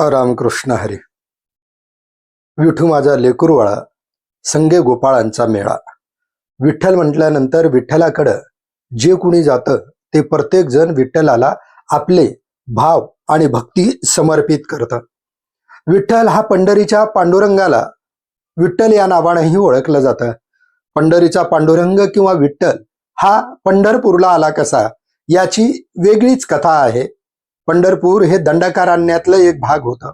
रामकृष्ण हरी. विठू माझा लेकुरवाळा संगे गोपाळांचा मेळा. विठ्ठल म्हटल्यानंतर विठ्ठलाकडं जे कुणी जातं ते प्रत्येक जण विठ्ठलाला आपले भाव आणि भक्ती समर्पित करतं. विठ्ठल हा पंढरीच्या पांडुरंगाला विठ्ठल या नावानेही ओळखलं जातं. पंढरीचा पांडुरंग किंवा विठ्ठल हा पंढरपूरला आला कसा याची वेगळीच कथा आहे. पंढरपूर हे दंडकारण्यातलं एक भाग होतं.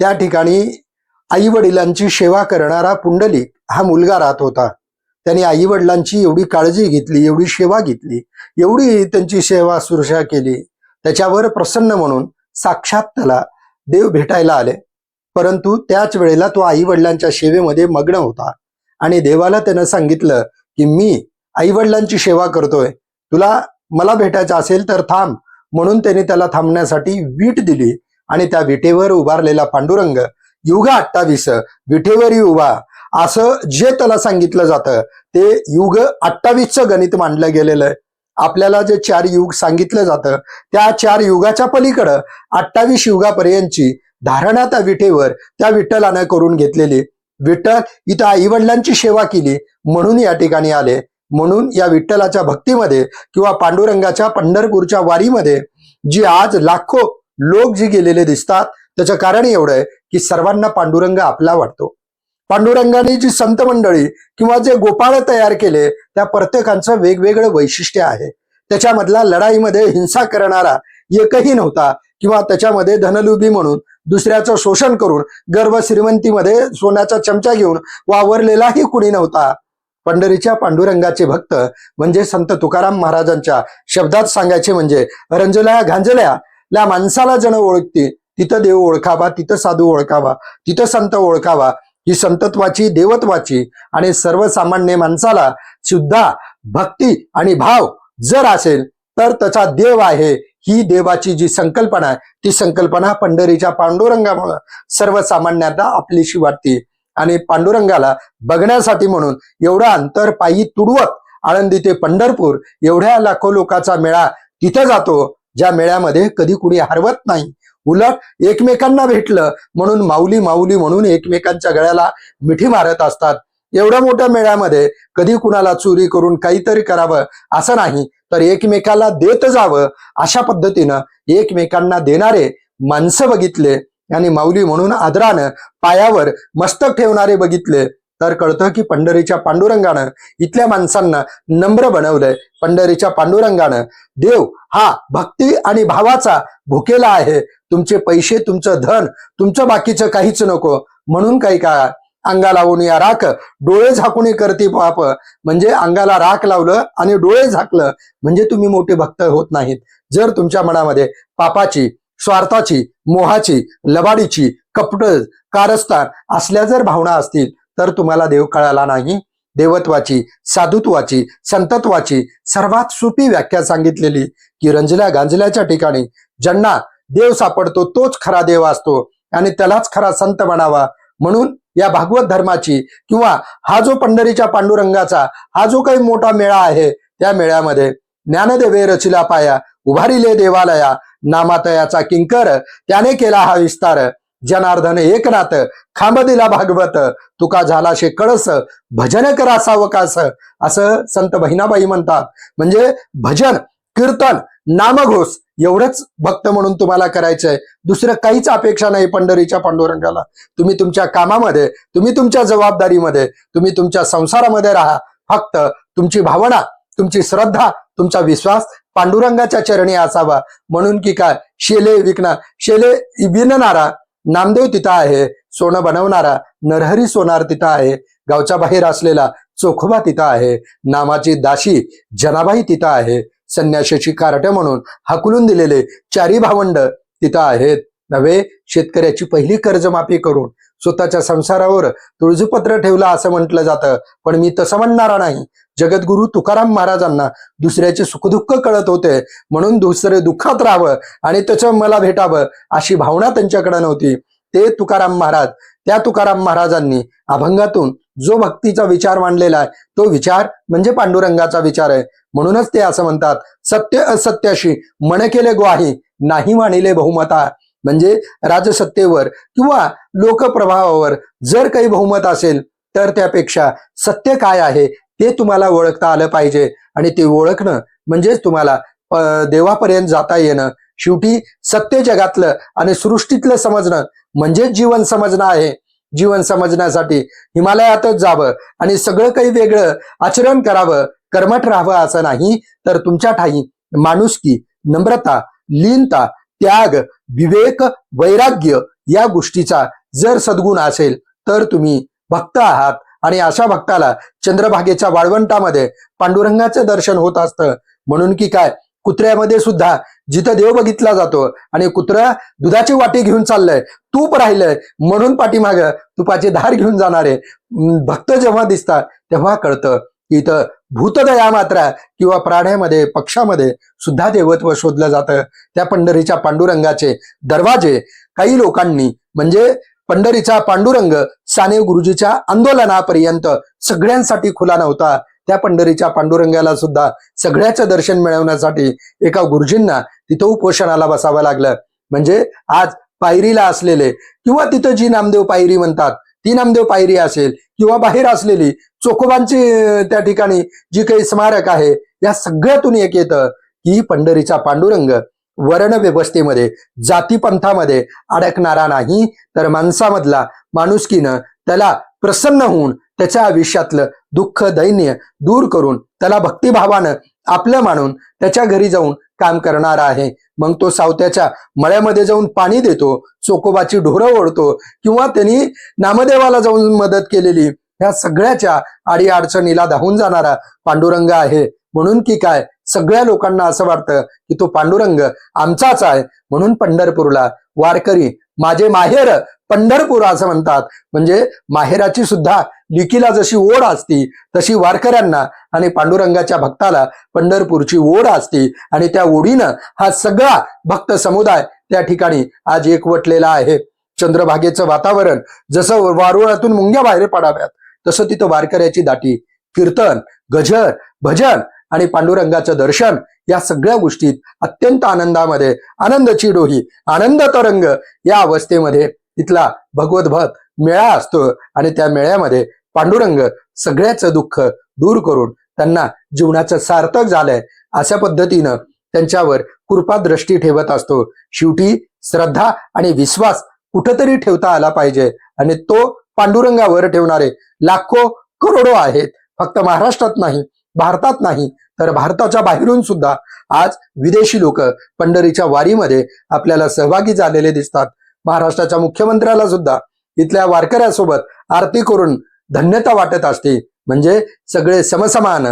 त्या ठिकाणी आई वडिलांची सेवा करणारा पुंडलिक हा मुलगा राहत होता. त्याने आई वडिलांची एवढी काळजी घेतली एवढी सेवा घेतली एवढी त्यांची सेवा सुरक्षा केली. त्याच्यावर प्रसन्न म्हणून साक्षात त्याला देव भेटायला आले. परंतु त्याच वेळेला तो आई वडिलांच्या सेवेमध्ये मग्न होता आणि देवाला त्यानं सांगितलं की मी आई वडिलांची सेवा करतोय. तुला मला भेटायचं असेल तर थांब. म्हणून त्यांनी त्याला थांबण्यासाठी वीट दिली आणि त्या विटेवर उभारलेला पांडुरंग युग अठ्ठावीस विटेवरी उभा. असं जे त्याला सांगितलं जातं ते युग अठ्ठावीसचं गणित मांडलं गेलेलं आहे. आपल्याला जे चार युग सांगितलं जातं त्या चार युगाच्या पलीकडं अठ्ठावीस युगापर्यंतची धारणा त्या विटेवर त्या विठ्ठलानं करून घेतलेली. विठ्ठल इथं आई वडिलांची सेवा केली म्हणून या ठिकाणी आले. म्हणून या विठ्ठलाच्या भक्तीमध्ये किंवा पांडुरंगाच्या पंढरपूरच्या वारीमध्ये जी आज लाखो लोक जी गेलेले दिसतात त्याचं कारण एवढं आहे की सर्वांना पांडुरंग आपला वाटतो. पांडुरंगाने जी संत मंडळी किंवा जे गोपाळ तयार केले त्या प्रत्येकाचं वेगवेगळं वैशिष्ट्य आहे. त्याच्यामधला लढाईमध्ये हिंसा करणारा एकही नव्हता किंवा त्याच्यामध्ये धनलुभी म्हणून दुसऱ्याचं शोषण करून गर्व श्रीमंतीमध्ये सोन्याचा चमचा घेऊन वावरलेलाही कुणी नव्हता. पंढरीच्या पांडुरंगाचे भक्त म्हणजे संत तुकाराम महाराजांच्या शब्दात सांगायचे म्हणजे रंजल्या घांजल्या ल्या माणसाला जण ओळखते. तिथं देव ओळखावा तिथं साधू ओळखावा तिथं संत ओळखावा. ही संतत्वाची देवत्वाची आणि सर्वसामान्य माणसाला सुद्धा भक्ती आणि भाव जर असेल तर त्याचा देव आहे. ही देवाची जी संकल्पना आहे ती संकल्पना पंढरीच्या पांडुरंगामुळे सर्वसामान्यांना आपलीशी वाटते. आणि पांडुरंगाला बघण्यासाठी म्हणून एवढा अंतर पायी तुडवत आळंदी ते पंढरपूर एवढ्या लाखो लोकांचा मेळा तिथं जातो ज्या मेळ्यामध्ये कधी कुणी हरवत नाही. उलट एकमेकांना भेटलं म्हणून माऊली माऊली म्हणून एकमेकांच्या गळ्याला मिठी मारत असतात. एवढ्या मोठ्या मेळ्यामध्ये कधी कुणाला चोरी करून काहीतरी करावं असं नाही तर एकमेकाला देत जावं अशा पद्धतीनं एकमेकांना देणारे माणसं बघितले. आणि माऊली म्हणून आदरानं पायावर मस्तक ठेवणारे बघितले. तर कळतं की पंढरीच्या पांडुरंगानं इथल्या माणसांना नम्र बनवलंय. पंढरीच्या पांडुरंगानं देव हा भक्ती आणि भावाचा भुकेला आहे. तुमचे पैसे तुमचं धन तुमचं बाकीचं काहीच नको. म्हणून काही का अंगा लावून या राख. डोळे झाकून करते पाप. म्हणजे अंगाला राख लावलं आणि डोळे झाकलं. म्हणजे तुम्ही मोठे भक्त होत नाहीत. जर तुमच्या मनामध्ये पापाची स्वार्थाची मोहाची लबाडीची कपट कारस्थान असल्या जर भावना असतील तर तुम्हाला देव कळाला नाही. देवत्वाची साधुत्वाची संतत्वाची सर्वात सोपी व्याख्या सांगितलेली की रंजल्या गांजल्याच्या ठिकाणी ज्यांना देव सापडतो तोच खरा देव असतो आणि त्यालाच खरा संत म्हणावा. म्हणून या भागवत धर्माची किंवा हा जो पंढरीच्या पांडुरंगाचा हा जो काही मोठा मेळा आहे त्या मेळ्यामध्ये ज्ञानदेवे रचिला पाया उभारिले देवालया नामातयाचा किंकर त्याने केला हा विस्तार. जनार्दन एकनाथ खांब दिला भागवत तुका झाला शे कळस भजन करा सावकास असं संत बहिणाबाई म्हणतात. म्हणजे भजन कीर्तन नामघोष एवढंच भक्त म्हणून तुम्हाला करायचंय. दुसरं काहीच अपेक्षा नाही पंढरीच्या पांडुरंगाला. तुम्ही तुमच्या कामामध्ये तुम्ही तुमच्या जबाबदारीमध्ये तुम्ही तुमच्या संसारामध्ये राहा. फक्त तुमची भावना तुमची श्रद्धा तुमचा विश्वास पांडुरंगाच्या चरणी असावा. म्हणून की काय? शेले विकणार शेले विणणारा नामदेव तिथं आहे सोनं बनवणारा नरहरी सोनार तिथं आहे गावच्या बाहेर असलेला चोखोबा तिथं आहे नामाची दाशी जनाबाई तिथं आहे संन्याशाची कारट म्हणून हाकलून दिलेले चारी भावंड तिथं आहेत. नव्हे शेतकऱ्याची पहिली कर्जमाफी करून स्वतःच्या संसारावर तुळजूपत्र ठेवला असं म्हटलं जातं. पण मी तसं म्हणणारा नाही. जगद्गुरु तुकाराम महाराजांना दुसऱ्याचे सुखदुःख कळत होते. म्हणून दुसरे दुःखात राहावं आणि त्याचं मला भेटावं अशी भावना त्यांच्याकडे नव्हती. ते तुकाराम महाराज त्या तुकाराम महाराजांनी अभंगातून जो भक्तीचा विचार मांडलेला आहे तो विचार म्हणजे पांडुरंगाचा विचार आहे. म्हणूनच ते असं म्हणतात सत्य असत्याशी मन केले ग्वाही नाही मानिले बहुमता. म्हणजे राजसत्तेवर किंवा लोकप्रभावावर जर काही बहुमत असेल तर त्यापेक्षा सत्य काय आहे ते तुम्हाला ओळखता आलं पाहिजे. आणि ते ओळखणं म्हणजेच तुम्हाला देवापर्यंत जाता येणं. शेवटी सत्य जगातलं आणि सृष्टीतलं समजणं म्हणजेच जीवन समजणं आहे. जीवन समजण्यासाठी हिमालयातच जावं आणि सगळं काही वेगळं आचरण करावं कर्मठ राहावं असं नाही तर तुमच्या ठाई माणुसकी नम्रता लीनता त्याग विवेक वैराग्य या गोष्टीचा जर सद्गुण असेल तर तुम्ही भक्त आहात. आणि अशा भक्ताला चंद्रभागेच्या वाळवंटामध्ये पांडुरंगाचं दर्शन होत असतं. म्हणून की काय? कुत्र्यामध्ये सुद्धा जिथं देव बघितला जातो आणि कुत्रा दुधाची वाटी घेऊन चाललंय तूप राहिलंय म्हणून पाठीमाग तुपाची धार घेऊन जाणारे भक्त जेव्हा दिसतात तेव्हा कळतं की इथं भूतदया मात्र किंवा प्राण्यामध्ये पक्षामध्ये सुद्धा देवत्व शोधलं जातं. त्या पंढरीच्या पांडुरंगाचे दरवाजे काही लोकांनी म्हणजे पंढरीचा पांडुरंग साने गुरुजीच्या आंदोलनापर्यंत सगळ्यांसाठी खुला नव्हता. त्या पंढरीच्या पांडुरंगाला सुद्धा सगळ्याचं दर्शन मिळवण्यासाठी एका गुरुजींना तिथं उपोषणाला बसावं लागलं. म्हणजे आज पायरीला असलेले किंवा तिथं जी नामदेव पायरी म्हणतात ती नामदेव पायरी असेल किंवा बाहेर असलेली चोखोबांची त्या ठिकाणी जी काही स्मारक आहे या सगळ्यातून एक येतं की पंढरीचा पांडुरंग वर्ण व्यवस्थेमध्ये जातीपंथामध्ये अडकणारा नाही तर माणसामधला माणुसकीनं त्याला प्रसन्न होऊन त्याच्या आयुष्यातलं दुःख दैन्य दूर करून त्याला भक्तिभावानं आपलं मानून त्याच्या घरी जाऊन काम करणारा आहे. मग तो सावत्याच्या मळ्यामध्ये जाऊन पाणी देतो चोकोबाची ढोरं ओढतो किंवा त्यांनी नामदेवाला जाऊन मदत केलेली ह्या सगळ्याच्या आडी अडचणीला धावून जाणारा पांडुरंग आहे. म्हणून की काय? सगळ्या लोकांना असं वाटतं की तो पांडुरंग आमचाच आहे. म्हणून पंढरपूरला वारकरी माझे माहेर पंढरपूर असं म्हणतात. म्हणजे माहेराची सुद्धा लिकीला जशी ओढ असती तशी वारकऱ्यांना आणि पांडुरंगाच्या भक्ताला पंढरपूरची ओढ असते. आणि त्या ओढीनं हा सगळा भक्त समुदाय त्या ठिकाणी आज एकवटलेला आहे. चंद्रभागेचं वातावरण जसं वारुळातून मुंग्या बाहेर पडाव्यात तसं तिथं वारकऱ्याची दाटी कीर्तन गजर भजन आणि पांडुरंगाचं दर्शन या सगळ्या गोष्टीत अत्यंत आनंदामध्ये आनंदची डोही आनंद तरंग या अवस्थेमध्ये तिथला भगवत मेळा असतो आणि त्या मेळ्यामध्ये पांडुरंग सगळ्याचं दुःख दूर करून त्यांना जीवनाचं सार्थक झालंय अशा पद्धतीनं त्यांच्यावर कृपा दृष्टी ठेवत असतो. शेवटी श्रद्धा आणि विश्वास कुठंतरी ठेवता आला पाहिजे आणि तो पांडुरंगावर ठेवणारे लाखो करोडो आहेत. फक्त महाराष्ट्रात नाही भारतात नाही तर भारताच्या बाहेरून सुद्धा आज विदेशी लोक पंढरीच्या वारीमध्ये आपल्याला सहभागी झालेले दिसतात. महाराष्ट्राच्या मुख्यमंत्र्याला सुद्धा इथल्या वारकऱ्यासोबत आरती करून धन्यता वाटत असते. म्हणजे सगळे समसमान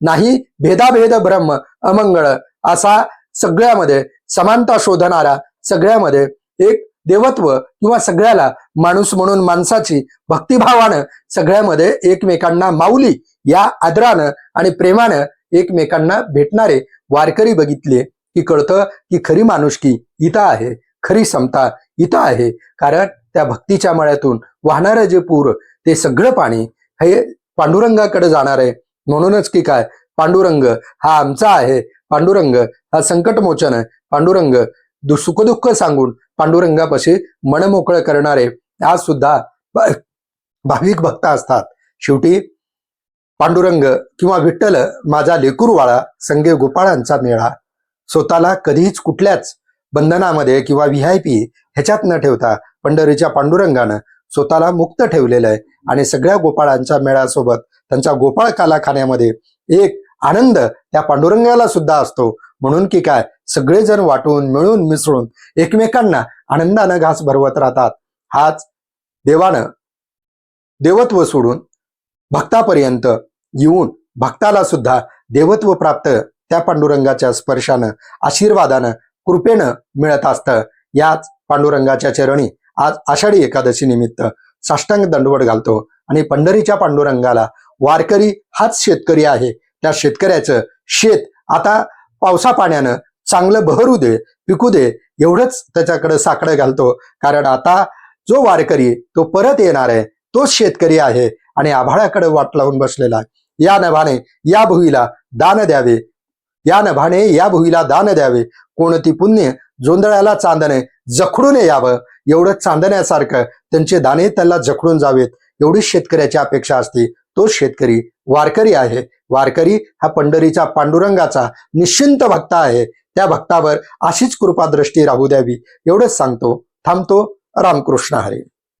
नाही भेदाभेद ब्रह्म अमंगळ असा सगळ्यामध्ये समानता शोधणारा सगळ्यामध्ये एक देवत्व किंवा सगळ्याला माणूस म्हणून माणसाची भक्तिभावानं सगळ्यामध्ये एकमेकांना माऊली या आदरानं आणि प्रेमानं एकमेकांना भेटणारे वारकरी बघितले. की कळतं की खरी माणुसकी इथं आहे खरी समता इथं आहे. कारण त्या भक्तीच्या मळ्यातून वाहणारं जे पूर ते सगळं पाणी हे पांडुरंगाकडे जाणार आहे. म्हणूनच की काय? पांडुरंग हा आमचा आहे. पांडुरंग हा संकटमोचन आहे. पांडुरंग सुखदुःख सांगून पांडुरंगापाशी मन मोकळं करणारे आज सुद्धा भाविक भक्त असतात. शेवटी पांडुरंग किंवा विठ्ठल माझा लेकूरवाळा संगे गोपाळांचा मेळा स्वतःला कधीच कुठल्याच बंधनामध्ये किंवा व्ही आय पी ह्याच्यात न ठेवता पंढरीच्या पांडुरंगानं स्वतःला मुक्त ठेवलेलं आहे आणि सगळ्या गोपाळांच्या मेळासोबत त्यांच्या गोपाळ कालाखान्यामध्ये एक आनंद त्या पांडुरंगाला सुद्धा असतो. म्हणून की काय? सगळेजण वाटून मिळून मिसळून एकमेकांना आनंदानं घास भरवत राहतात. हाच देवानं देवत्व सोडून भक्तापर्यंत येऊन भक्ताला सुद्धा देवत्व प्राप्त त्या पांडुरंगाच्या स्पर्शानं आशीर्वादानं कृपेनं मिळत असतं. याच पांडुरंगाच्या चरणी आज आषाढी एकादशी निमित्त साष्टांग दंडवट घालतो आणि पंढरीच्या पांडुरंगाला वारकरी हाच शेतकरी आहे. त्या शेतकऱ्याचं शेत आता पावसा पाण्यानं चांगलं बहरू दे पिकू दे एवढंच त्याच्याकडे साकडं घालतो. कारण आता जो वारकरी तो परत येणार आहे तोच शेतकरी आहे आणि आभाळाकडे वाट लावून बसलेला आहे. या नभाने या भुईला दान द्यावे. या नभाने या भुईला दान द्यावे. कोणती पुण्य जोंधळ्याला चांदणे जखडून यावं एवढं चांदण्यासारखं त्यांचे दाणे त्याला जखडून जावेत. एवढी शेतकऱ्याची अपेक्षा असते. तो शेतकरी वारकरी आहे. वारकरी हा पंढरीचा पांडुरंगाचा निश्चिंत भक्त आहे. त्या भक्तावर अशीच कृपादृष्टी राहू द्यावी एवढंच सांगतो थांबतो रामकृष्ण हरी.